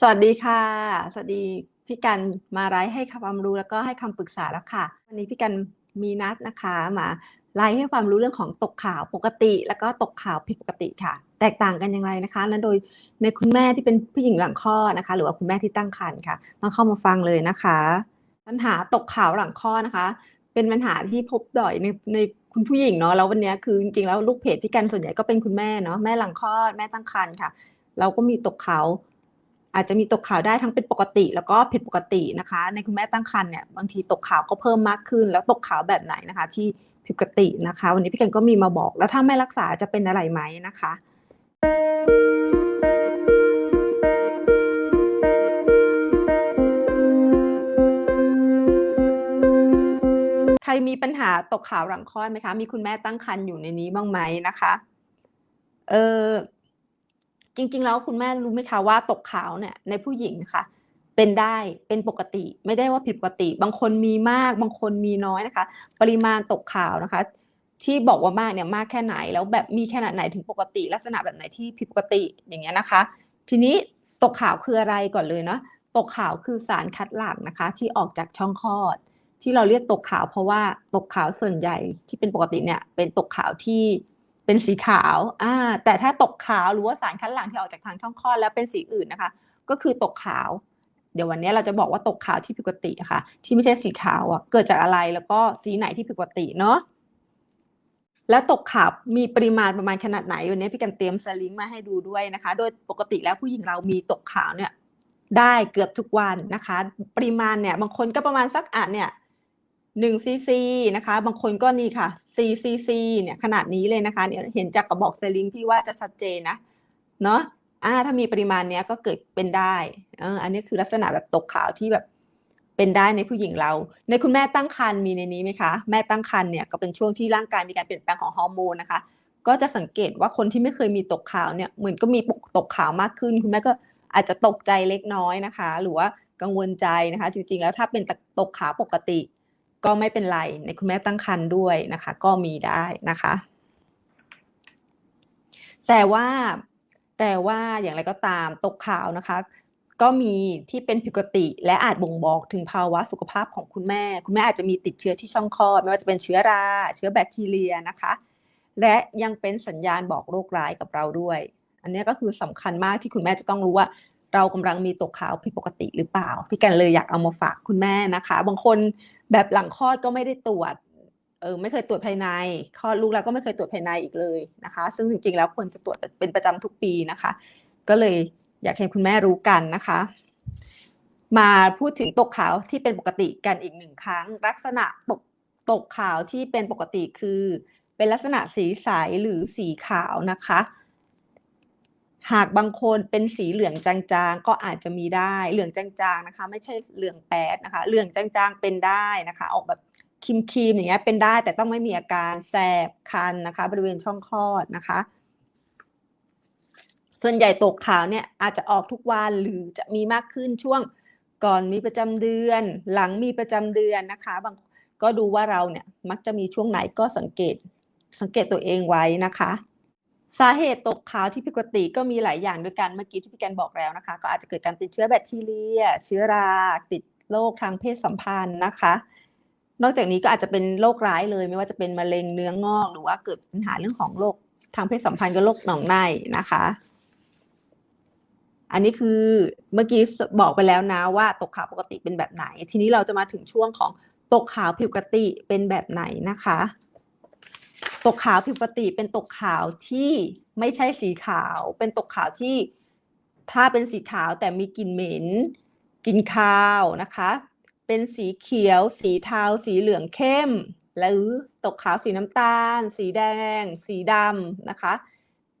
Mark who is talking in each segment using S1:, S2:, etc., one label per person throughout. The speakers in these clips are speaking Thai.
S1: สวัสดีค่ะ สวัสดีพี่กันมาไลฟ์ให้ความรู้แล้วก็ให้คำปรึกษาแล้วค่ะ วันนี้พี่กันมีนัดนะคะมาไลฟ์ให้ความรู้เรื่องของตกข่าวปกติ แล้วก็ตกข่าวผิดปกติค่ะ แตกต่างกันอย่างไรนะคะนั้นโดยในคุณแม่ที่เป็นผู้หญิงหลังคลอดนะคะ หรือว่าคุณแม่ที่ตั้งครรภ์ค่ะมาเข้ามาฟังเลยนะคะ ปัญหาตกข่าวหลังคลอดนะคะ เป็นปัญหาที่พบบ่อยในในคุณผู้หญิงเนาะแล้ววันนี้คือจริงๆแล้วลูกเพจพี่กันส่วนใหญ่ก็เป็นคุณแม่เนาะแม่หลังคลอดแม่ตั้งครรภ์ค่ะ เราก็มีตกข่าว อาจจะมีตกข่าวได้ทั้งเป็นปกติ แล้วก็ผิดปกตินะคะ ในคุณแม่ตั้งครรภ์เนี่ยบางทีตกข่าวก็เพิ่มมากขึ้น แล้วตกข่าวแบบไหนนะคะ ที่ผิดปกตินะคะ วันนี้พี่กันก็มีมาบอก แล้วถ้าไม่รักษาจะเป็นอะไรไหมนะคะใครมีปัญหาตกข่าวหลังคลอดไหมคะ มีคุณแม่ตั้งครรภ์อยู่ในนี้บ้างไหมนะคะ เออ จริง ๆ แล้วคุณแม่รู้ไหมคะว่าตกขาวเนี่ยในผู้หญิงค่ะ เป็นได้เป็นปกติ ไม่ได้ว่าผิดปกติ บางคนมีมาก บางคนมีน้อยนะคะ ปริมาณตกขาวนะคะ ที่บอกว่ามากเนี่ยมากแค่ไหนแล้วแบบมีขนาดไหนถึงปกติ ลักษณะแบบไหนที่ผิดปกติอย่างเงี้ยนะคะ ทีนี้ตกขาวคืออะไรก่อนเลยเนาะตกขาวคือสารคัดหลั่งนะคะ ที่ออกจากช่องคลอด ที่เราเรียกตกขาวเพราะว่าตกขาวส่วนใหญ่ที่เป็นปกติเนี่ยเป็นตกขาวที่ เป็นสีขาวอ่าแต่ถ้าตกขาวหรือว่าสารคัดหลั่งที่ออกจากทางช่องคลอดแล้วเป็นสีอื่นนะคะ ก็คือตกขาว เดี๋ยววันนี้เราจะบอกว่าตกขาวที่ผิดปกติค่ะ ที่ไม่ใช่สีขาวอะ เกิดจากอะไรแล้วก็สีไหนที่ผิดปกติเนาะแล้วตกขาวมีปริมาณประมาณขนาดไหนวันนี้พี่กันเตรียมสลิงมาให้ดูด้วยนะคะ โดยปกติแล้วผู้หญิงเรามีตกขาวเนี่ยได้เกือบทุกวันนะคะ ปริมาณเนี่ยบางคนก็ประมาณสักอะเนี่ย หนึ่งซีซีนะคะ บางคนก็นี่ค่ะซีซีซีเนี่ยขนาดนี้เลยนะคะเนี่ยเห็นจากกระบอกสลิงพี่ว่าจะชัดเจนนะเนาะอ่าถ้ามีปริมาณเนี้ยก็เกิดเป็นได้เอออันนี้คือลักษณะแบบตกขาวที่แบบเป็นได้ในผู้หญิงเรา ในคุณแม่ตั้งครรภ์มีในนี้ไหมคะ แม่ตั้งครรภ์เนี่ยก็เป็นช่วงที่ร่างกายมีการเปลี่ยนแปลงของฮอร์โมนนะคะ ก็จะสังเกตว่าคนที่ไม่เคยมีตกขาวเนี่ยเหมือนก็มีตกขาวมากขึ้น คุณแม่ก็อาจจะตกใจเล็กน้อยนะคะ หรือว่ากังวลใจนะคะ จริงๆแล้วถ้าเป็นตกขาวปกติ ก็ไม่เป็นไรในคุณแม่ตั้งครรภ์ด้วยนะคะ ก็มีได้นะคะ แต่ว่าแต่ว่าอย่างไรก็ตามตกขาวนะคะ ก็มีที่เป็นผิดปกติ และอาจบ่งบอกถึงภาวะสุขภาพของคุณแม่ คุณแม่อาจจะมีติดเชื้อที่ช่องคลอดไม่ว่าจะเป็นเชื้อรา เชื้อแบคทีเรียนะคะ และยังเป็นสัญญาณบอกโรคร้ายกับเราด้วย อันนี้ก็คือสำคัญมากที่คุณแม่จะต้องรู้ว่าเรากำลังมีตกขาวผิดปกติหรือเปล่า พี่กันเลยอยากเอามาฝากคุณแม่นะคะ บางคน แบบหลังคลอดก็ไม่ได้ตรวจเออไม่เคยตรวจภายในคลอดลูกแล้วก็ไม่เคยตรวจภายในอีกเลยนะคะ ซึ่งจริงๆแล้วควรจะตรวจเป็นประจำทุกปีนะคะ ก็เลยอยากให้คุณแม่รู้กันนะคะ มาพูดถึงตกขาวที่เป็นปกติกันอีกหนึ่งครั้ง ลักษณะตกตกขาวที่เป็นปกติคือ เป็นลักษณะสีใสหรือสีขาวนะคะ หากบางคนเป็นสีเหลืองจางๆ ก็อาจจะมีได้เหลืองจางๆนะคะ ไม่ใช่เหลืองแปดนะคะ เหลืองจางๆเป็นได้นะคะ ออกแบบครีมๆอย่างเงี้ยเป็นได้แต่ต้องไม่มีอาการแสบคันนะคะ บริเวณช่องคลอดนะคะ ส่วนใหญ่ตกขาวเนี่ยอาจจะออกทุกวันหรือจะมีมากขึ้นช่วงก่อนมีประจำเดือน หลังมีประจำเดือนนะคะบางก็ดูว่าเราเนี่ยมักจะมีช่วงไหนก็สังเกตสังเกตตัวเองไว้นะคะ สาเหตุตกขาวที่ผิดปกติก็มีหลายอย่างด้วยกันเมื่อกี้ที่พี่แกนบอกแล้วนะคะ ก็อาจจะเกิดการติดเชื้อแบคทีเรีย เชื้อราติดโรคทางเพศสัมพันธ์นะคะ นอกจากนี้ก็อาจจะเป็นโรคร้ายเลย ไม่ว่าจะเป็นมะเร็งเนื้องอก หรือว่าเกิดปัญหาเรื่องของโรคทางเพศสัมพันธ์กับโรคหนองในนะคะ อันนี้คือเมื่อกี้บอกไปแล้วนะว่าตกขาวปกติเป็นแบบไหน ทีนี้เราจะมาถึงช่วงของตกขาวผิดปกติเป็นแบบไหนนะคะ ตกขาวผิดปกติเป็นตกขาวที่ไม่ใช่สีขาว เป็นตกขาวที่ถ้าเป็นสีขาวแต่มีกลิ่นเหม็นกลิ่นคาวนะคะ เป็นสีเขียว สีเทาสีเหลืองเข้ม หรือตกขาวสีน้ำตาล สีแดง สีดำนะคะ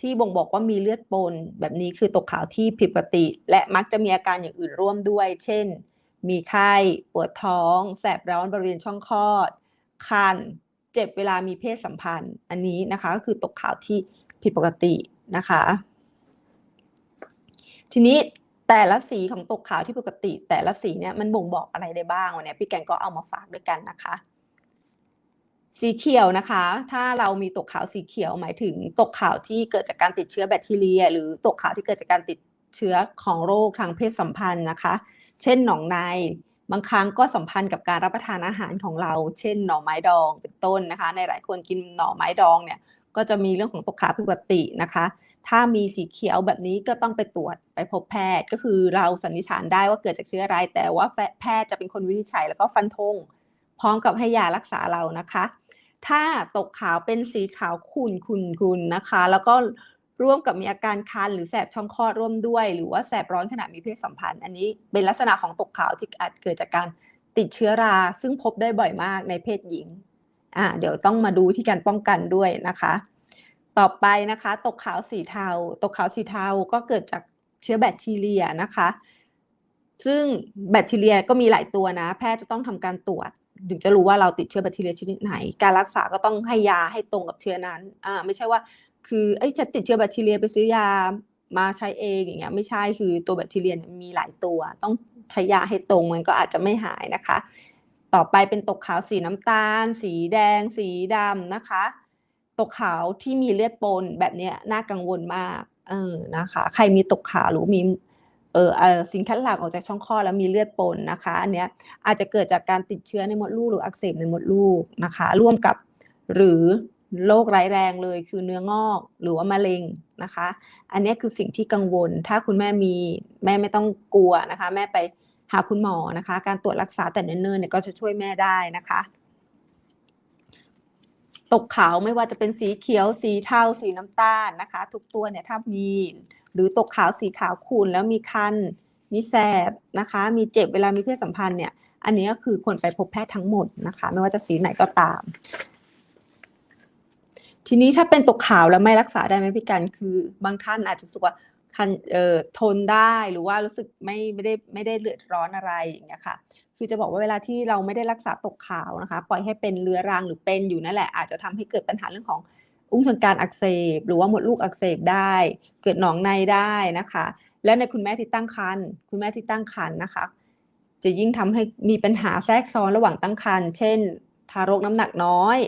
S1: ที่บ่งบอกว่ามีเลือดปน แบบนี้คือตกขาวที่ผิดปกติ และมักจะมีอาการอย่างอื่นร่วมด้วย เช่น มีไข้ปวดท้อง แสบร้อนบริเวณช่องคลอด คัน เจ็บเวลามีเพศสัมพันธ์ อันนี้นะคะก็คือตกขาวที่ผิดปกตินะคะ ทีนี้แต่ละสีของตกขาวที่ปกติ แต่ละสีเนี่ยมันบ่งบอกอะไรได้บ้างวันนี้พี่แกงก็เอามาฝากด้วยกันนะคะ สีเขียวนะคะ ถ้าเรามีตกขาวสีเขียวหมายถึงตกขาวที่เกิดจากการติดเชื้อแบคทีเรีย หรือตกขาวที่เกิดจากการติดเชื้อของโรคทางเพศสัมพันธ์นะคะ เช่นหนองใน บางครั้งก็สัมพันธ์กับการรับประทานอาหารของเรา เช่นหน่อไม้ดองเป็นต้นนะคะ ในหลายคนกินหน่อไม้ดองเนี่ยก็จะมีเรื่องของตกขาวผิดปกตินะคะ ถ้ามีสีเขียวแบบนี้ก็ต้องไปตรวจไปพบแพทย์ ก็คือเราสันนิษฐานได้ว่าเกิดจากเชื้ออะไร แต่ว่าแพทย์จะเป็นคนวินิจฉัยแล้วก็ฟันธงพร้อมกับให้ยารักษาเรานะคะ ถ้าตกขาวเป็นสีขาวขุ่นขุ่นขุ่นนะคะ แล้วก็ ร่วมกับมีอาการคันหรือแสบช่องคลอดร่วมด้วย หรือว่าแสบร้อนขณะมีเพศสัมพันธ์ อันนี้เป็นลักษณะของตกขาวที่อาจเกิดจากการติดเชื้อรา ซึ่งพบได้บ่อยมากในเพศหญิงอ่าเดี๋ยวต้องมาดูที่การป้องกันด้วยนะคะ ต่อไปนะคะ ตกขาวสีเทา ตกขาวสีเทาก็เกิดจากเชื้อแบคทีเรียนะคะ ซึ่งแบคทีเรียก็มีหลายตัวนะ แพทย์จะต้องทำการตรวจถึงจะรู้ว่าเราติดเชื้อแบคทีเรียชนิดไหน การรักษาก็ต้องให้ยาให้ตรงกับเชื้อนั้น อ่า ไม่ใช่ว่า คือเอ้ฉันติดเชื้อแบคทีเรียไปซื้อยามาใช้เองอย่างเงี้ยไม่ใช่คือตัวแบคทีเรียมีหลายตัว ต้องใช้ยาให้ตรงมันก็อาจจะไม่หายนะคะ ต่อไปเป็นตกขาวสีน้ำตาล สีแดง สีดำนะคะ ตกขาวที่มีเลือดปนแบบเนี้ยน่ากังวลมากเออนะคะ ใครมีตกขาวหรือมีเออเออสิ่งคัดหลั่งออกจากช่องคลอดแล้วมีเลือดปนนะคะ อันเนี้ยอาจจะเกิดจากการติดเชื้อในมดลูกหรืออักเสบในมดลูกนะคะ ร่วมกับหรือ โรคร้ายแรงเลยคือเนื้องอกหรือว่ามะเร็งนะคะ อันนี้คือสิ่งที่กังวล ถ้าคุณแม่มีแม่ไม่ต้องกลัวนะคะ แม่ไปหาคุณหมอนะคะ การตรวจรักษาแต่เนิ่นๆเนี่ยก็จะช่วยแม่ได้นะคะ ตกขาวไม่ว่าจะเป็นสีเขียว สีเทาสีน้ำตาลนะคะ ทุกตัวเนี่ยถ้ามีหรือตกขาวสีขาวขุ่นแล้วมีคันมีแสบนะคะ มีเจ็บเวลามีเพศสัมพันธ์เนี่ย อันนี้ก็คือควรไปพบแพทย์ทั้งหมดนะคะ ไม่ว่าจะสีไหนก็ตาม ทีนี้ถ้าเป็นตกขาวแล้วไม่รักษาได้ไหมพี่กันคือบางท่านอาจจะรู้สึกว่าคันเอ่อทนได้หรือว่ารู้สึกไม่ไม่ได้ไม่ได้เลือดร้อนอะไรอย่างเงี้ยค่ะ คือจะบอกว่าเวลาที่เราไม่ได้รักษาตกขาวนะคะ ปล่อยให้เป็นเรื้อรังหรือเป็นอยู่นั่นแหละอาจจะทำให้เกิดปัญหาเรื่องของอุ้งเชิงการอักเสบ หรือว่าหมดลูกอักเสบได้ เกิดหนองในได้นะคะ และในคุณแม่ที่ตั้งครรภ์คุณแม่ที่ตั้งครรภ์นะคะ จะยิ่งทำให้มีปัญหาแทรกซ้อนระหว่างตั้งครรภ์เช่น ทารกน้ำหนักน้อย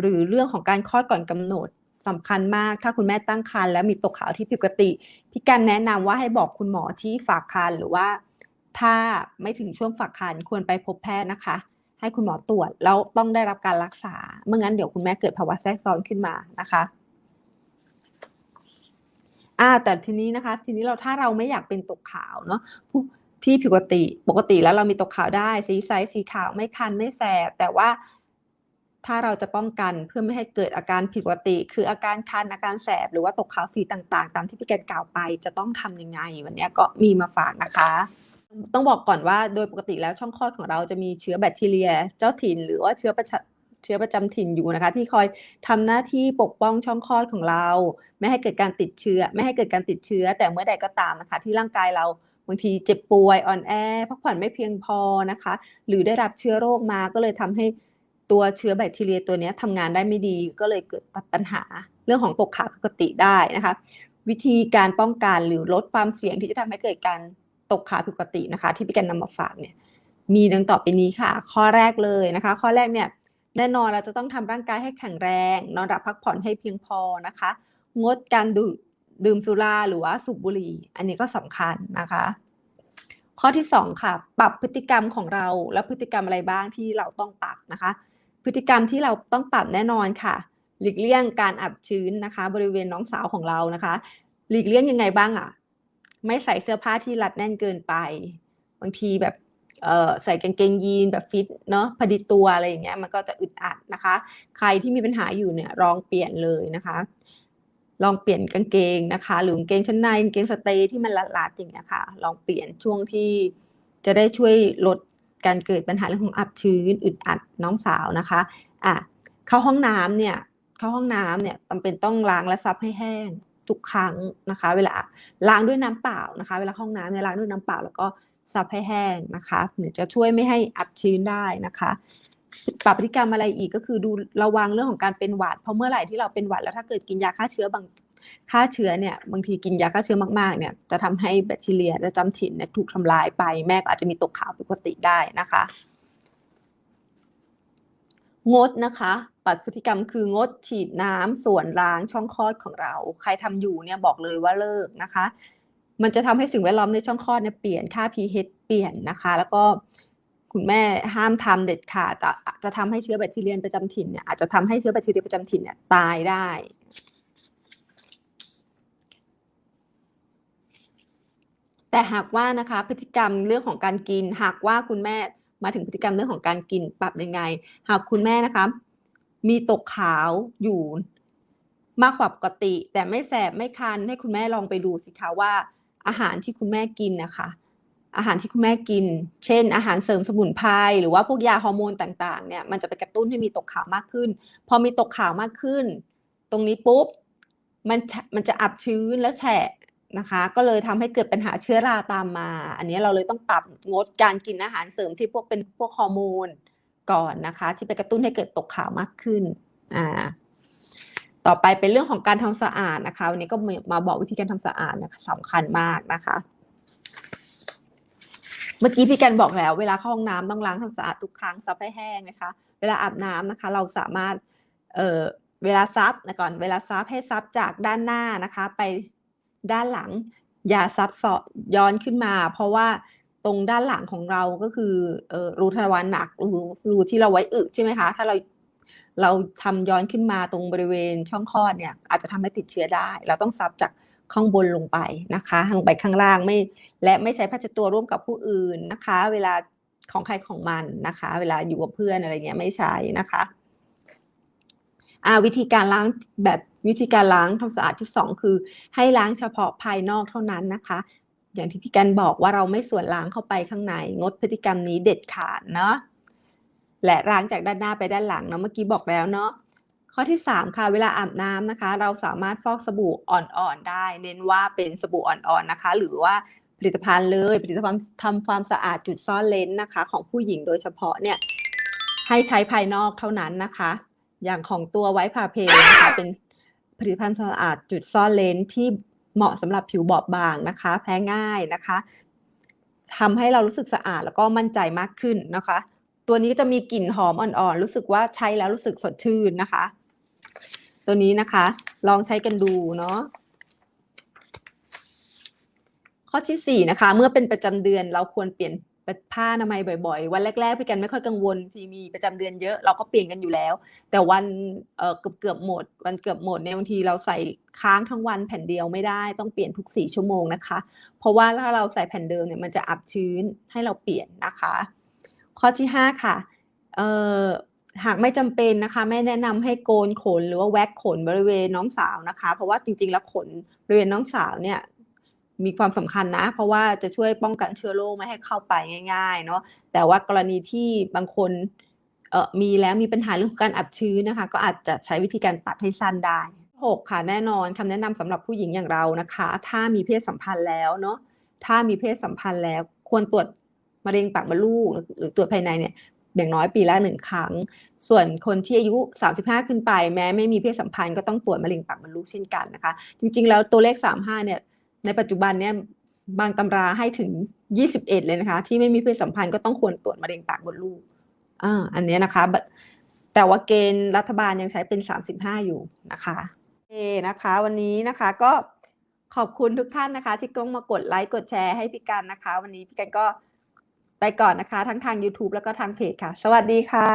S1: หรือเรื่องของการคลอดก่อนกำหนดสำคัญมาก ถ้าคุณแม่ตั้งครรภ์แล้วมีตกขาวที่ผิดปกติพี่กันแนะนำว่าให้บอกคุณหมอที่ฝากครรภ์หรือว่า ถ้าไม่ถึงช่วงฝากครรภ์ควรไปพบแพทย์นะคะ ให้คุณหมอตรวจแล้วต้องได้รับการรักษาเมื่องั้นเดี๋ยวคุณแม่เกิดภาวะแทรกซ้อนขึ้นมานะคะอ่าแต่ทีนี้นะคะ ทีนี้เราถ้าเราไม่อยากเป็นตกขาวเนาะที่ผิดปกติปกติแล้วเรามีตกขาวได้ สีใสสีขาวไม่คันไม่แสบแต่ว่า ถ้าเราจะป้องกันเพื่อไม่ให้เกิดอาการผิดปกติ คืออาการคันอาการแสบหรือว่าตกขาวสีต่างๆ ตามที่พี่แกนกล่าวไปจะต้องทำยังไง วันนี้ก็มีมาฝากนะคะ ต้องบอกก่อนว่าโดยปกติแล้วช่องคลอดของเราจะมีเชื้อแบคทีเรีย เจ้าถิ่น หรือว่าเชื้อประชเชื้อประจำถิ่นอยู่นะคะ ที่คอยทำหน้าที่ปกป้องช่องคลอดของเรา ไม่ให้เกิดการติดเชื้อ ไม่ให้เกิดการติดเชื้อ แต่เมื่อใดก็ตามนะคะ ที่ร่างกายเราบางทีเจ็บป่วยอ่อนแอพักผ่อนไม่เพียงพอนะคะ หรือได้รับเชื้อโรคมาก็เลยทำให้ ตัวเชื้อแบคทีเรียตัวนี้ทำงานได้ไม่ดีก็เลยเกิดปัญหาเรื่องของตกขาวปกติได้นะคะ วิธีการป้องกันหรือลดความเสี่ยงที่จะทำให้เกิดการตกขาวปกตินะคะ ที่พี่กันนำมาฝากเนี่ยมีดังต่อไปนี้ค่ะ ข้อแรกเลยนะคะ ข้อแรกเนี่ยแน่นอนเราจะต้องทำร่างกายให้แข็งแรง นอนหลับพักผ่อนให้เพียงพอนะคะ งดการดื่มดื่มสุราหรือว่าสูบบุหรี่ อันนี้ก็สำคัญนะคะ ข้อที่สองค่ะ ปรับพฤติกรรมของเราและพฤติกรรมอะไรบ้างที่เราต้องปรับนะคะ พฤติกรรมที่เราต้องปรับแน่นอนค่ะหลีกเลี่ยงการอับชื้นนะคะ บริเวณน้องสาวของเรานะคะ หลีกเลี่ยงยังไงบ้างอะ ไม่ใส่เสื้อผ้าที่รัดแน่นเกินไป บางทีแบบเออใส่กางเกงยีนแบบฟิตเนาะพอดีตัวอะไรอย่างเงี้ยมันก็จะอึดอัดนะคะ ใครที่มีปัญหาอยู่เนี่ยลองเปลี่ยนเลยนะคะ ลองเปลี่ยนกางเกงนะคะ หรือกางเกงชั้นในกางเกงสเตย์ที่มันรัดๆอย่างเงี้ยค่ะ ลองเปลี่ยนช่วงที่จะได้ช่วยลด การเกิดปัญหาเรื่องของอับชื้นอึดอัดน้องสาวนะคะอะเข้าห้องน้ำเนี่ยเข้าห้องน้ำเนี่ยจำเป็นต้องล้างและซับให้แห้งทุกครั้งนะคะ เวลาล้างด้วยน้ำเปล่านะคะ เวลาห้องน้ำเนี่ยล้างด้วยน้ำเปล่าแล้วก็ซับให้แห้งนะคะเดี๋ยวจะช่วยไม่ให้อับชื้นได้นะคะปรับพฤติกรรมอะไรอีกก็คือดูระวังเรื่องของการเป็นหวัดเพราะเมื่อไหร่ที่เราเป็นหวัดแล้วถ้าเกิดกินยาฆ่าเชื้อบาง ฆ่าเชื้อเนี่ยบางทีกินยาฆ่าเชื้อมากๆเนี่ยจะทำให้แบคทีเรียและจำถิ่นเนี่ยถูกทำลายไปแม่ก็อาจจะมีตกขาวปกติได้นะคะ งดนะคะปรับพฤติกรรมคืองดฉีดน้ำส่วนล้างช่องคลอดของเรา ใครทำอยู่เนี่ยบอกเลยว่าเลิกนะคะ มันจะทำให้สิ่งแวดล้อมในช่องคลอดเนี่ยเปลี่ยนค่า pH เปลี่ยนนะคะ แล้วก็คุณแม่ห้ามทำเด็ดขาดจะจะทำให้เชื้อแบคทีเรียประจำถิ่นเนี่ยอาจจะทำให้เชื้อแบคทีเรียประจำถิ่นเนี่ยตายได้ แต่หากว่านะคะพฤติกรรมเรื่องของการกิน หากว่าคุณแม่มาถึงพฤติกรรมเรื่องของการกินปรับยังไง หากคุณแม่นะคะ มีตกขาวอยู่มากกว่าปกติ แต่ไม่แสบไม่คันให้คุณแม่ลองไปดูสิคะว่า อาหารที่คุณแม่กินนะคะอาหารที่คุณแม่กิน เช่น อาหารเสริมสมุนไพรหรือว่าพวกยาฮอร์โมนต่างๆ เนี่ย มันจะไปกระตุ้นให้มีตกขาวมากขึ้น พอมีตกขาวมากขึ้น ตรงนี้ปุ๊บ มัน มันจะอับชื้นและแฉะ นะคะ ก็เลยทำให้เกิดปัญหาเชื้อราตามมา อันนี้เราเลยต้องปรับงดการกินอาหารเสริมที่พวกเป็นพวกฮอร์โมนก่อนนะคะ ที่ไปกระตุ้นให้เกิดตกขาวมากขึ้นอ่าต่อไปเป็นเรื่องของการทำสะอาดนะคะวันนี้ก็มาบอกวิธีการทำสะอาดนะคะสำคัญมากนะคะ เมื่อกี้พี่กันบอกแล้ว เวลาเข้าห้องน้ำต้องล้างทำสะอาดทุกครั้งซับให้แห้งนะคะ เวลาอาบน้ำนะคะ เราสามารถเอ่อเวลาซับนะก่อนเวลาซับให้ซับจากด้านหน้านะคะ ไป ด้านหลัง อย่าซับเสาะย้อนขึ้นมา เพราะว่าตรงด้านหลังของเราก็คืออรูทวารหนักรูรูที่เราไว้อึใช่ไหมคะ ถ้าเราเราทำย้อนขึ้นมาตรงบริเวณช่องคลอดเนี่ย อาจจะทำให้ติดเชื้อได้ เราต้องซับจากข้างบนลงไปนะคะลงไปข้างล่างไม่ และไม่ใช้ผ้าเช็ดตัวร่วมกับผู้อื่นนะคะ เวลาของใครของมันนะคะ เวลาอยู่กับเพื่อนอะไรเงี้ยไม่ใช้นะคะ อ่าวิธีการล้างแบบวิธีการล้างทำสะอาดที่สองคือ ให้ล้างเฉพาะภายนอกเท่านั้นนะคะ อย่างที่พี่กันบอกว่าเราไม่ส่วนล้างเข้าไปข้างใน งดพฤติกรรมนี้เด็ดขาดเนาะและล้างจากด้านหน้าไปด้านหลังเนาะเมื่อกี้บอกแล้วเนาะข้อที่สามค่ะเวลาอาบน้ำนะคะ เราสามารถฟอกสบู่อ่อนๆได้ เน้นว่าเป็นสบู่อ่อนๆนะคะ หรือว่าผลิตภัณฑ์เลยผลิตภัณฑ์ทำความสะอาดจุดซ่อนเลนนะคะ ของผู้หญิงโดยเฉพาะเนี่ยให้ใช้ภายนอกเท่านั้นนะคะ อย่างของตัวไวท์พาเพนะคะเป็นผลิตภัณฑ์สะอาดจุดซ่อนเลนที่เหมาะสำหรับผิวบอบบางนะคะ แพ้ง่ายนะคะทำให้เรารู้สึกสะอาดแล้วก็มั่นใจมากขึ้นนะคะ ตัวนี้จะมีกลิ่นหอมอ่อนๆ รู้สึกว่าใช้แล้วรู้สึกสดชื่นนะคะ ตัวนี้นะคะ ลองใช้กันดูเนาะข้อที่สี่นะคะ เมื่อเป็นประจำเดือนเราควรเปลี่ยน ผ้าอนามัยบ่อย ๆ วันแรกๆพี่กันไม่ค่อยกังวลที่มีประจำเดือนเยอะเราก็เปลี่ยนกันอยู่แล้ว แต่วันเกือบเกือบหมด วันเกือบหมดเนี่ยบางทีเราใส่ค้างทั้งวันแผ่นเดียวไม่ได้ต้องเปลี่ยนทุกสี่ชั่วโมงนะคะ เพราะว่าถ้าเราใส่แผ่นเดิมเนี่ยมันจะอับชื้นให้เราเปลี่ยนนะคะ ข้อที่ห้าค่ะเอ่อหากไม่จำเป็นนะคะ ไม่แนะนำให้โกนขนหรือว่าแว็กขนบริเวณน้องสาวนะคะ เพราะว่าจริงๆแล้วขนบริเวณน้องสาวเนี่ย มีความสำคัญนะ เพราะว่าจะช่วยป้องกันเชื้อโรคไม่ให้เข้าไปง่ายๆเนาะแต่ว่ากรณีที่บางคนเออมีแล้วมีปัญหาเรื่องการอับชื้นนะคะ ก็อาจจะใช้วิธีการตัดให้สั้นได้หกค่ะแน่นอนคำแนะนำสำหรับผู้หญิงอย่างเรานะคะ ถ้ามีเพศสัมพันธ์แล้วเนาะถ้ามีเพศสัมพันธ์แล้ว ควรตรวจมะเร็งปากมดลูกหรือตรวจภายในเนี่ยอย่างน้อยปีละหนึ่งครั้ง ส่วนคนที่อายุ 35 ขึ้นไป แม้ไม่มีเพศสัมพันธ์ก็ต้องตรวจมะเร็งปากมดลูกเช่นกันนะคะ จริงๆ แล้วตัวเลข 35 เนี่ย ในปัจจุบันเนี่ยบางตำราให้ถึง 21 เลยนะคะ ที่ไม่มีเพศสัมพันธ์ก็ต้องควรตรวจมะเร็งปากมดลูกอ่าอันนี้นะคะ แต่ว่าเกณฑ์รัฐบาลยังใช้เป็น 35 อยู่นะคะโอเคนะคะ วันนี้นะคะก็ขอบคุณทุกท่านนะคะ ที่ก้มมากดไลค์กดแชร์ให้พี่กันนะคะ วันนี้พี่กันก็ไปก่อนนะคะ ทั้งทาง YouTube แล้วก็ทางเพจค่ะ สวัสดีค่ะ